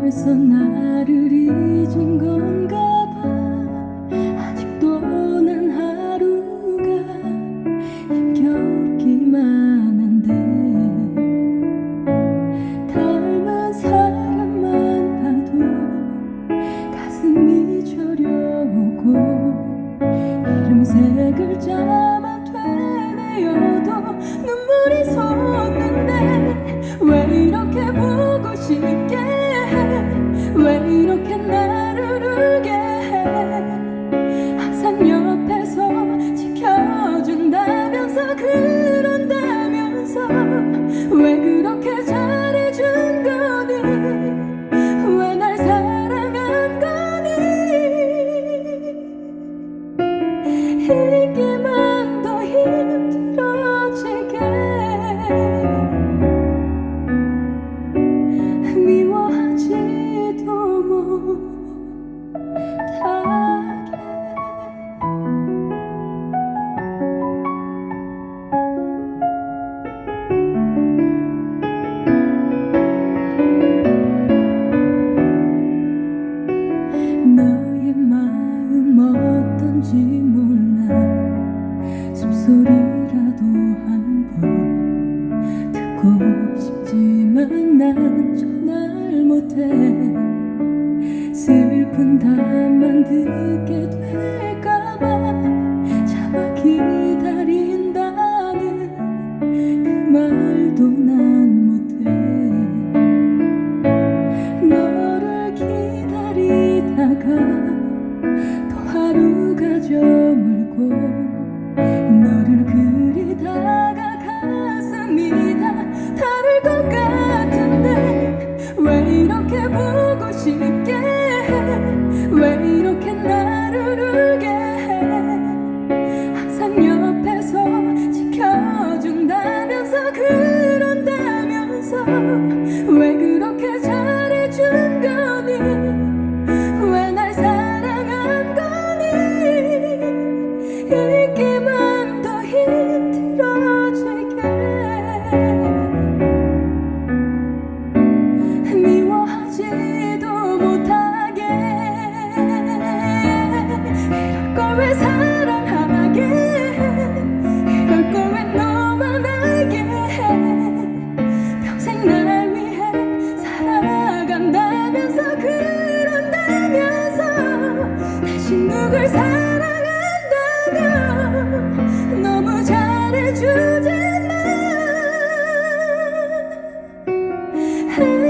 벌써 나를 잊은 건가 봐. 아직도 난 하루가 힘겹기만 한데. 닮은 사람만 봐도 가슴이 저려오고 이름 세 글자만 되뇌어도 regret. 목소리라도 한 번 듣고 싶지만 난 전화를 못해. 슬픈 답만 듣게 돼. 있기만 더 힘들어지게. 미워하지도 못하게. 이럴 사랑하게. 이럴 거면 너만 알게 해. 평생 날 Hey.